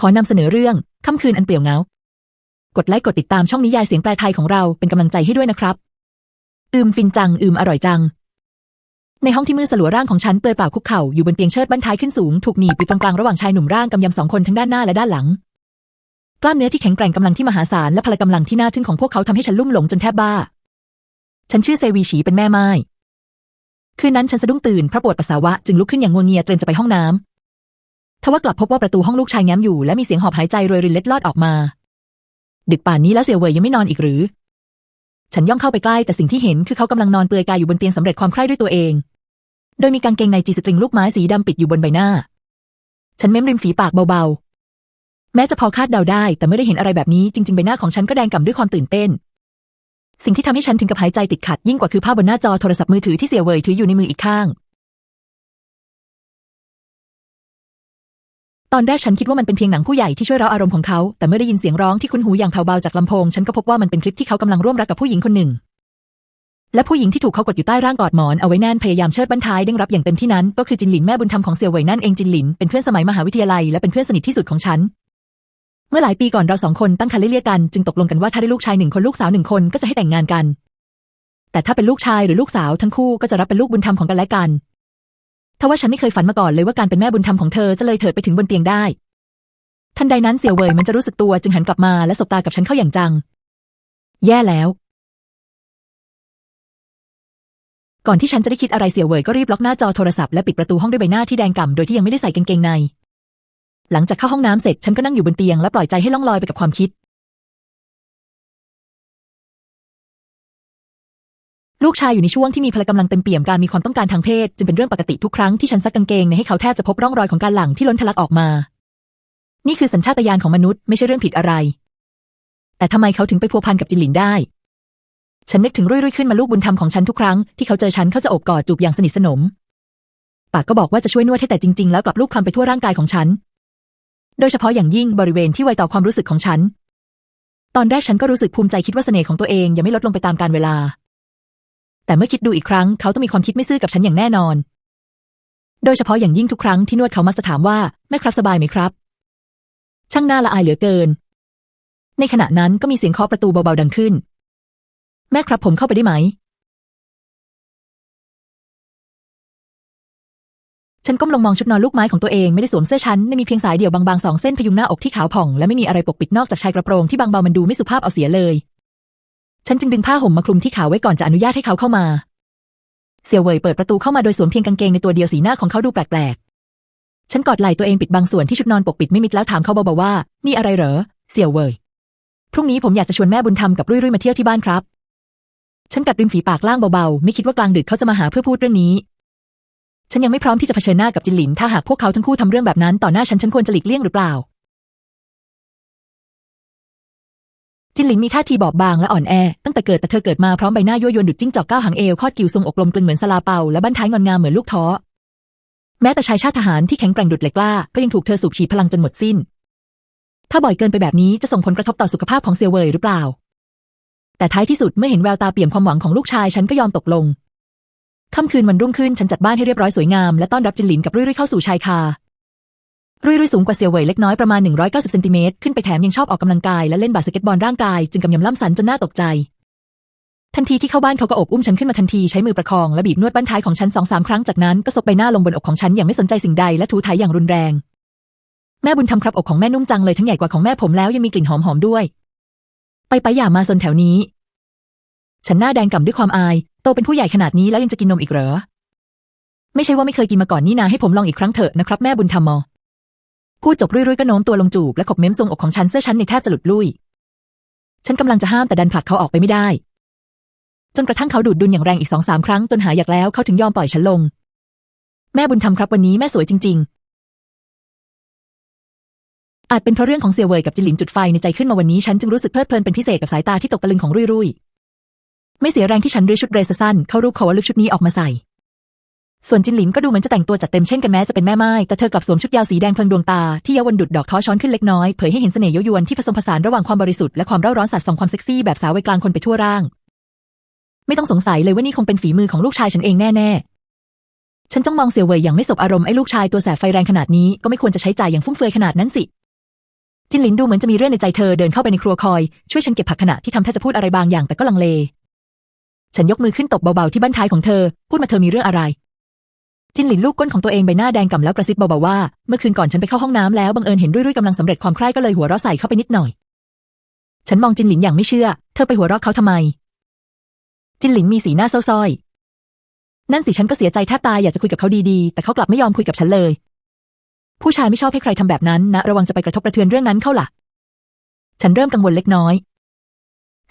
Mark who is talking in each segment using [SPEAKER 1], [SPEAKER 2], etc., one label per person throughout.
[SPEAKER 1] ขอนำเสนอเรื่องค่ำคืนอันเปลี่ยวเงา กดไลค์กดติดตามช่องนิยายเสียงแปลไทยของเราเป็นกำลังใจให้ด้วยนะครับ อืมฟินจัง อืมอร่อยจัง ในห้องที่มืดสลัวร่างของฉันเปลือยเปล่าคุกเข่าอยู่บนเตียงเชิดบั้นท้ายขึ้นสูงถูกหนีบอยู่ตรงกลางระหว่างชายหนุ่มร่างกำยำสองคนทั้งด้านหน้าและด้านหลัง กล้ามเนื้อที่แข็งแกร่งกำลังที่มหาศาลและพละกำลังที่น่าทึ่งของพวกเขาทำให้ฉันลุ่มหลงจนแทบบ้า ฉันชื่อเซวีฉีเป็นแม่ไม้คืนนั้นฉันสะดุ้งตื่นเพราะปวดปัสสาวะจึงลุกขึ้นอย่างงัวเงียเตรียมจะไปห้องน้ำ ทว่ากลับพบว่าประตูห้องลูกชายแง้มอยู่และมีเสียงหอบหายใจโรยรินเล็ดลอดออกมา ดึกป่านนี้แล้วเสี่ยวเว่ยยังไม่นอนอีกหรือ ฉันย่องเข้าไปใกล้แต่สิ่งที่เห็นคือเขากำลังนอนเปลือยกายอยู่บนเตียงสำเร็จความใคร่ด้วยตัวเอง โดยมีกางเกงในจีสตริงลูกไม้สีดำปิดอยู่บนใบหน้า ฉันเม้มริมฝีปากเบาๆ แม้จะพอคาดเดาได้ แต่ไม่ได้เห็นอะไรแบบนี้จริงๆใบหน้าของฉันก็แดงก่ำด้วยความตื่นเต้น สิ่งที่ทำให้ฉันถึงกับหายใจติดขัดยิ่งกว่าคือภาพบนหน้าจอโทรศัพท์มือถือที่เสี่ยวเว่ยถืออยู่ในมืออีกข้าง ตอนแรกฉันคิดว่ามันเป็นเพียงหนังผู้ใหญ่ที่ช่วยเราอารมณ์ของเขา แต่เมื่อได้ยินเสียงร้องที่คุ้นหูอย่างแผ่วเบาจากลำโพง ฉันก็พบว่ามันเป็นคลิปที่เขากำลังร่วมรักกับผู้หญิงคนหนึ่ง และผู้หญิงที่ถูกเขากดอยู่ใต้ร่างกอดหมอนเอาไว้แน่นพยายามเชิดบั้นท้ายเด้งรับอย่างเต็มที่นั้นก็คือจินหลินแม่บุญธรรมของเสี่ยวเหวยนั่นเองจินหลินเป็นเพื่อนสมัยมหาวิทยาลัยและเป็นเพื่อนสนิทที่สุดของฉันเมื่อหลายปีก่อนเราสองคนตั้งครรภ์เรียกกันจึงตกลงกันว่าถ้าได้ลูกชายหนึ่งคนลูกสาวหนึ่งคนก็จะให้แต่งงานกัน แต่ถ้าเป็นลูกชายหรือลูกสาวทั้งคู่ก็จะรับเป็นลูกบุญธรรมของกันและกัน ทว่าฉันไม่เคยฝันมาก่อนเลยว่าการเป็นแม่บุญธรรมของเธอจะเลยเถิดไปถึงบนเตียงได้ ทันใดนั้นเสี่ยวเว่ยมันจะรู้สึกตัวจึงหันกลับมาและสบตากับฉันเข้าอย่างจัง แย่แล้ว ก่อนที่ฉันจะได้คิดอะไรเสี่ยวเว่ยก็รีบล็อกหน้าจอโทรศัพท์และปิดประตูห้องด้วยใบหน้าที่แดงก่ำโดยที่ยังไม่ได้ใส่กางเกงใน หลังจากเข้าห้องน้ำเสร็จฉันก็นั่งอยู่บนเตียงและปล่อยใจให้ล่องลอยไปกับความคิด ลูกชายอยู่ในช่วงที่มีพละกำลังเต็มเปี่ยมการมีความต้องการทางเพศ จึงเป็นเรื่องปกติทุกครั้งที่ฉันซักกางเกงในให้เขาแทบจะพบร่องรอยของการหลั่งที่ล้นทะลักออกมา นี่คือสัญชาตญาณของมนุษย์ไม่ใช่เรื่องผิดอะไร แต่ทำไมเขาถึงไปพัวพันกับจินหลินได้ ฉันนึกถึงรุ่ยๆขึ้นมาลูกบุญธรรมของฉันทุกครั้งที่เขาเจอฉันเขาจะโอบกอดจูบอย่างสนิทสนม ปากก็บอกว่าจะช่วยนวดให้แต่จริง ๆ แล้วกลับลูกคลำไปทั่วร่างกายของฉัน โดยเฉพาะอย่างยิ่งบริเวณที่ไวต่อความรู้สึกของฉัน ตอนแรกฉันก็รู้สึกภูมิใจคิดว่าเสน่ห์ของตัวเองยังไม่ลดลงไปตามกาลเวลา แต่เมื่อคิดดูอีกครั้งเขาต้องมีความคิดไม่ซื่อกับฉันอย่างแน่นอน โดยเฉพาะอย่างยิ่งทุกครั้งที่นวดเขามักจะถามว่าแม่ครับสบายไหมครับ ช่างน่าละอายเหลือเกิน ในขณะนั้นก็มีเสียงเคาะประตูเบาๆดังขึ้น แม่ครับผมเข้าไปได้ไหม ฉันก้มลงมองชุดนอนลูกไม้ของตัวเองไม่ได้สวมเสื้อชั้นไม่มีเพียงสายเดี่ยวบางๆสองเส้นพยุงหน้าอกที่ขาวผ่องและไม่มีอะไรปกปิดนอกจากชายกระโปรงที่บางเบามันดูไม่สุภาพเอาเสียเลย ฉันจึงดึงผ้าห่มมาคลุมที่ขาไว้ก่อนจะอนุญาตให้เขาเข้ามา เสี่ยวเว่ยเปิดประตูเข้ามาโดยสวมเพียงกางเกงในตัวเดียวสีหน้าของเขาดูแปลกๆ ฉันกอดไหล่ตัวเองปิดบางส่วนที่ชุดนอนปกปิดไม่มิดแล้วถามเขาเบาๆว่า มีอะไรเหรอ เสี่ยวเว่ย พรุ่งนี้ผมอยากจะชวนแม่บุญธรรมกับรุ่ยๆมาเที่ยวที่บ้านครับ ฉันกัดริมฝีปากล่างเบาๆ ไม่คิดว่ากลางดึกเขาจะมาหาเพื่อพูดเรื่องนี้ ฉันยังไม่พร้อมที่จะเผชิญหน้ากับจินหลิน ถ้าหากพวกเขาทั้งคู่ทำเรื่องแบบนั้นต่อหน้าฉันฉันควรจะหลีกเลี่ยงหรือเปล่า จินหลินมีท่าทีบอบบางและอ่อนแอ ตั้งแต่เกิดแต่เธอเกิดมาพร้อมใบหน้ายั่วยวนดุจจิ้งจอกก้าวหางเอวคอดกิ่วทรงอกลมกลึงเหมือนสลาเปาและบั้นท้ายงอนงามเหมือนลูกท้อแม้แต่ชายชาติทหารที่แข็งแกร่งดุจเหล็กกล้าก็ยังถูกเธอสูบฉีดพลังจนหมดสิ้น ถ้าบ่อยเกินไปแบบนี้จะส่งผลกระทบต่อสุขภาพของเซียวเว่ยหรือเปล่า แต่ท้ายที่สุดเมื่อเห็นแววตาเปี่ยมความหวังของลูกชายฉันก็ยอมตกลงค่ำคืนวันรุ่งขึ้นฉันจัดบ้านให้เรียบร้อยสวยงามและต้อนรับจินหลินกับรุ่ยรุ่ยเข้าสู่ชายคา รุ่ยรุ่ยสูงกว่าเซียวเว่ยเล็กน้อยประมาณ 190เซนติเมตรขึ้นไปแถมยังชอบออกกำลังกายและเล่นบาสเกตบอลร่างกายจึงกำยำล่ำสันจนน่าตกใจ ทันทีที่เข้าบ้านเขาก็โอบอุ้มฉันขึ้นมาทันทีใช้มือประคองและบีบนวดบั้นท้ายของฉันสองสามครั้งจากนั้นก็ซบใบหน้าลงบนอกของฉันอย่างไม่สนใจสิ่งใดและถูถ่ายอย่างรุนแรง แม่บุญทำครับอกของแม่นุ่มจังเลยทั้งใหญ่กว่าของแม่ผมแล้วยังมีกลิ่นหอมๆด้วย ไปไปอย่ามาซนแถวนี้ ฉันหน้าแดงก่ำด้วยความอายโตเป็นผู้ใหญ่ขนาดนี้แล้วยังจะกินนมอีกเหรอไม่ใช่ว่าไม่เคยกินมาก่อนนี่นาให้ผมลองอีกครั้งเถอะนะครับแม่บุญธรรมอ พูดจบรุ่ยๆก็โน้มตัวลงจูบและขบเม้มทรงอกของฉันเสื้อฉันในแทบจะหลุดลุ่ย ฉันกำลังจะห้ามแต่ดันผลักเขาออกไปไม่ได้ จนกระทั่งเขาดูดดุลอย่างแรงอีกสองสามครั้งจนหายอยากแล้วเขาถึงยอมปล่อยฉันลง แม่บุญธรรมครับวันนี้แม่สวยจริง ๆอาจเป็นเพราะเรื่องของเสี่ยวเว่ยกับจิหลินจุดไฟในใจขึ้นมาวันนี้ฉันจึงรู้สึกเพลิดเพลินเป็นพิเศษกับสายตาที่ตกตะลึงของรุ่ยๆไม่เสียแรงที่ฉันรื้อชุดเรสสั้นเข้ารูปเขาว่าลึกชุดนี้ออกมาใส่ ส่วนจินหลินก็ดูเหมือนจะแต่งตัวจัดเต็มเช่นกันแม้จะเป็นแม่ไม้แต่เธอกลับสวมชุดยาวสีแดงเพลิงดวงตาที่เยาวันดุดดอกท้อช้อนขึ้นเล็กน้อยเผยให้เห็นเสน่ห์เย้ายวนที่ผสมผสานระหว่างความบริสุทธิ์และความเร่าร้อนสัดส่องความเซ็กซี่แบบสาววัยกลางคนไปทั่วร่าง ไม่ต้องสงสัยเลยว่านี่คงเป็นฝีมือของลูกชายฉันเองแน่ๆฉันจ้องมองเสี่ยวเว่ยอย่างไม่สบอารมณ์ไอ้ลูกชายตัวแสบไฟแรงขนาดนี้ก็ไม่ควรจะใช้จ่ายอย่างฟุ่มเฟือยขนาดนั้นสิจินหลินดูเหมือนจะมีเรื่องในใจเธอเดินเข้าไปในครัวคอยช่วยฉันเก็บผักขณะที่ทำท่าจะพูดอะไรบางอย่างแต่ก็ลังเล ฉันยกมือขึ้นตบเบาๆที่บั้นท้ายของเธอ พูดมาเธอมีเรื่องอะไร จินหลินลูกก้นของตัวเองใบหน้าแดงก่ำแล้วกระซิบเบาๆว่า เมื่อคืนก่อนฉันไปเข้าห้องน้ำแล้วบังเอิญเห็นรุ่ยๆกำลังสำเร็จความใคร่ก็เลยหัวเราะใส่เข้าไปนิดหน่อย ฉันมองจินหลินอย่างไม่เชื่อ เธอไปหัวเราะเขาทำไม จินหลินมีสีหน้าเศร้าส้อย นั่นสิฉันก็เสียใจแทบตายอยากจะคุยกับเขาดีๆ แต่เขากลับไม่ยอมคุยกับฉันเลย ผู้ชายไม่ชอบให้ใครทำแบบนั้นนะ ระวังจะไปกระทบกระเทือนเรื่องนั้นเข้าล่ะ ฉันเริ่มกังวลเล็กน้อย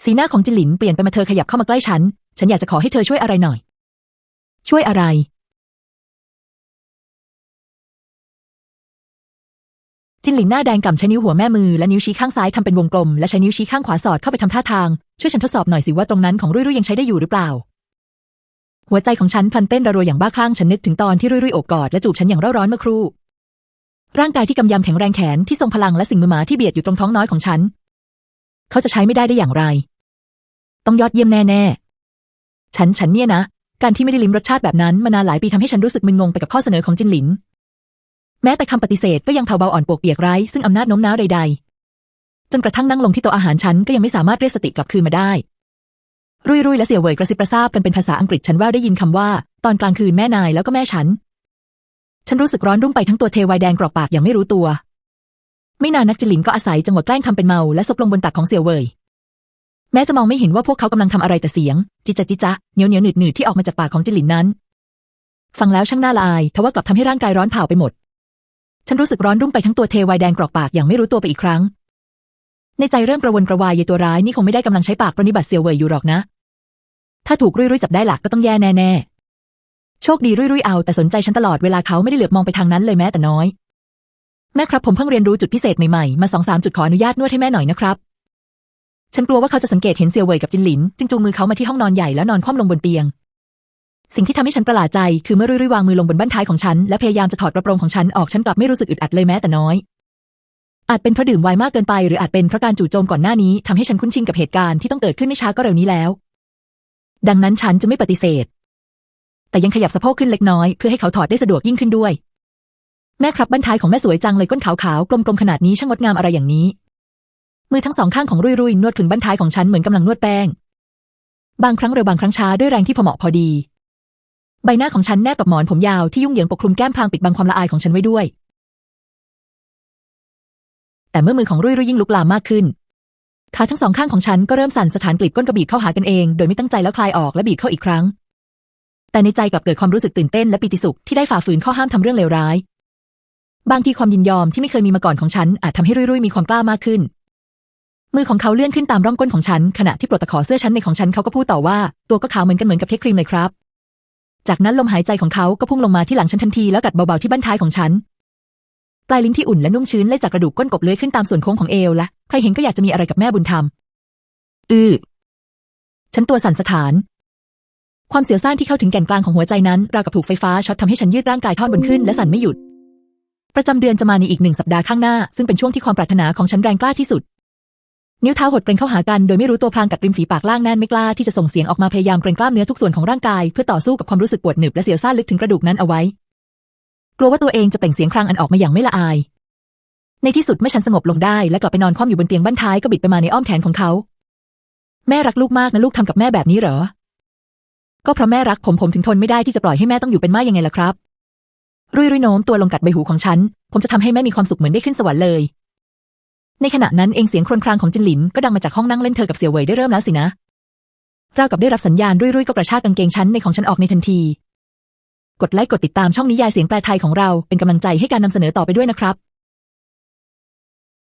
[SPEAKER 1] สีหน้าของจินหลินเปลี่ยนไปมาเธอขยับเข้ามาใกล้ฉัน ฉันอยากจะขอให้เธอช่วยอะไรหน่อย ช่วยอะไร จินหลินหน้าแดงกำใช้นิ้วหัวแม่มือและนิ้วชี้ข้างซ้ายทำเป็นวงกลมและใช้นิ้วชี้ข้างขวาสอดเข้าไปทำท่าทาง ช่วยฉันทดสอบหน่อยสิว่าตรงนั้นของรุ่ยรุ่ยยังใช้ได้อยู่หรือเปล่า หัวใจของฉันพลันเต้นระรัวอย่างบ้าคลั่งฉันนึกถึงตอนที่รุ่ยรุ่ยโอบกอดและจูบฉันอย่างเร่าร้อนเมื่อครู่ ร่างกายที่กำยำแข็งแรงแขนที่ทรงพลังและสิ่งมือหมาที่เบียดอยู่ตรงท้องน้อยของฉัน เขาจะใช้ไม่ได้ได้อย่างไร ต้องยอดเยี่ยมแน่ๆฉันฉันเนี่ยนะ การที่ไม่ได้ลิ้มรสชาติแบบนั้นมานานหลายปีทำให้ฉันรู้สึกมึนงงไปกับข้อเสนอของจินหลิน แม้แต่คำปฏิเสธก็ยังเผาเบาอ่อนปวกเปียกไร้ซึ่งอำนาจโน้มน้าวใด ๆ จนกระทั่งนั่งลงที่โต๊ะอาหารฉันก็ยังไม่สามารถเรียกสติกลับคืนมาได้ รุ่ยรุ่ยและเสี่ยวเวยกระซิบกระซาบกันเป็นภาษาอังกฤษฉันแว่าได้ยินคำว่า ตอนกลางคืนแม่นายแล้วก็แม่ฉัน ฉันรู้สึกร้อนรุ่มไปทั้งตัวเทวายแดงกรอกปากอย่างไม่รู้ตัว ไม่นานนักจิลินก็อาศัยจังหวะแกล้งทำเป็นเมาและซบลงบนตักของเสี่ยวเวยแม้จะมองไม่เห็นว่าพวกเขากำลังทำอะไรแต่เสียง จิจะจิจะเหนียวเหนียวหนืดหนืดที่ออกมาจากปากของจิลินนั้น ฟังแล้วช่างน่าละอายทว่า กลับทำให้ร่างกายร้อนเผาไปหมด ฉันรู้สึกร้อนรุ่มไปทั้งตัวเทวายแดงกรอกปากอย่างไม่รู้ตัวไปอีกครั้ง ในใจเริ่มกระวนกระวายเยตัวร้ายนี่คงไม่ได้กำลังใช้ปากปรนนิบัติเสี่ยวเวยอยู่หรอกนะ ถ้าถูกรุ่ยรุ่ยจับได้หลักก็ต้องแย่แน่ๆ โชคดีรุ่ยรุ่ยเอาแต่สนใจฉันตลอดเวลาเขาไม่ได้เหลือบมองไปทางนั้นเลยแม้แต่น้อย แม่ครับผมเพิ่งเรียนรู้จุดพิเศษใหม่ๆมาสองสามจุดขออนุญาตนวดให้แม่หน่อยนะครับ ฉันกลัวว่าเขาจะสังเกตเห็นเซียวเว่ยกับจินหลินจึงจูงมือเขามาที่ห้องนอนใหญ่แล้วนอนคว่ำลงบนเตียง สิ่งที่ทำให้ฉันประหลาดใจคือเมื่อรุ่ยรุ่ยวางมือลงบนบั้นท้ายของฉันและพยายามจะถอดกระโปรงของฉันออกฉันกลับไม่รู้สึกอึดอัดเลยแม้แต่น้อย อาจเป็นเพราะดื่มไวน์มากเกินไป หรืออาจเป็นเพราะการจู่โจมก่อนหน้านี้ทำให้ฉันคุ้นชินกับเหตุการณ์ที่ต้องเกิดขึ้นไม่ช้าก็เร็วนี้แล้ว ดังนั้นฉันจะไม่ปฏิเสธ แต่ยังขยับสะโพกขึ้นเล็กน้อยเพื่อให้เขาถอดได้สะดวกยิ่งขึ้นด้วย แม่ครับบั้นท้ายของแม่สวยจังเลยก้นขาวๆกลมๆขนาดนี้ช่างงดงามอะไรอย่างนี้ มือทั้งสองข้างของรุ่ยรุ่ยนวดขึงบั้นท้ายของฉันเหมือนกำลังนวดแป้ง บางครั้งเร็วบางครั้งช้าด้วยแรงที่พอเหมาะพอดี ใบหน้าของฉันแนบกับหมอนผมยาวที่ยุ่งเหยิงปกคลุมแก้มพรางปิดบังความละอายของฉันไว้ด้วย แต่เมื่อมือของรุ่ยรุ่ยยิ่งลุกลามมากขึ้น ขาทั้งสองข้างของฉันก็เริ่มสั่นสถานกลีบก้นกระบีบเข้าหากันเอง โดยไม่ตั้งใจแล้วคลายออกและบีบเข้าอีกครั้ง แต่ในใจกลับเกิดความรู้สึกตื่นเต้นและปิติสุขที่ได้ฝ่าฝืนข้อห้ามทำเรื่องเลวร้าย บางทีความยินยอมที่ไม่เคยมีมาก่อนของฉันอาจทำให้รุ่ยรุ่ยมีความกล้ามากขึ้นมือของเขาเลื่อนขึ้นตามร่องก้นของฉัน ขณะที่ปลดตะขอเสื้อชั้นในของฉันเขาก็พูดต่อว่า ตัวก็ขาวเหมือนกันเหมือนกับเทคครีมเลยครับ จากนั้นลมหายใจของเขาก็พุ่งลงมาที่หลังฉันทันทีแล้วกัดเบาๆที่บั้นท้ายของฉัน ปลายลิ้นที่อุ่นและนุ่มชื้นไล่จากกระดูกก้นกบเลื้อยขึ้นตามส่วนโค้งของเอวและใครเห็นก็อยากจะมีอะไรกับแม่บุญธรรม อือฉันตัวสั่นสะท้าน ความเสียวซ่านที่เข้าถึงแก่นกลางของหัวใจนั้นราวกับถูกไฟฟ้าช็อตทำให้ฉันยืดร่างกายทอดบนขึ้นและสั่นไม่หยุด ประจำเดือนจะมาในอีกหนึ่งสัปดาห์ข้างหน้า ซึ่งเป็นช่วงที่ความปรารถนาของฉันแรงกล้าที่สุด นิ้วเท้าหดเกรงเข้าหากันโดยไม่รู้ตัวพลางกัดริมฝีปากล่างแน่นไม่กล้าที่จะส่งเสียงออกมาพยายามเกรงกล้ามเนื้อทุกส่วนของร่างกายเพื่อต่อสู้กับความรู้สึกปวดหนึบและเสียวซ่านลึกถึงกระดูกนั้นเอาไว้ กลัวว่าตัวเองจะเปล่งเสียงครางอันออกมาอย่างไม่ละอาย ในที่สุดเมื่อฉันสงบลงได้และกลับไปนอนคว่ำอยู่บนเตียงบ้านท้ายก็บิดไปมาในอ้อมแขนของเขา แม่รักลูกมากนะลูกทำกับแม่แบบนี้เหรอ ก็เพราะแม่รักผมผมถึงทนไม่ได้ที่จะปล่อยให้แม่ต้องอยู่เป็นม่ายังไงล่ะครับ รุ่ยรุ่ยโน้มตัวลงกัดใบหูของฉัน ผมจะทำให้แม่มีความสุขเหมือนได้ขึ้นสวรรค์เลย ในขณะนั้นเองเสียงครวญครางของจินหลินก็ดังมาจากห้องนั่งเล่นเธอกับเสี่ยวเหวยได้เริ่มแล้วสินะราวกับได้รับสัญญาณรุ่ยรุ่ยก็กระชากกางเกงชั้นในของฉันออกในทันที กดไลค์กดติดตามช่องนิยายเสียงแปลไทยของเราเป็นกำลังใจให้การนำเสนอต่อไปด้วยนะครับ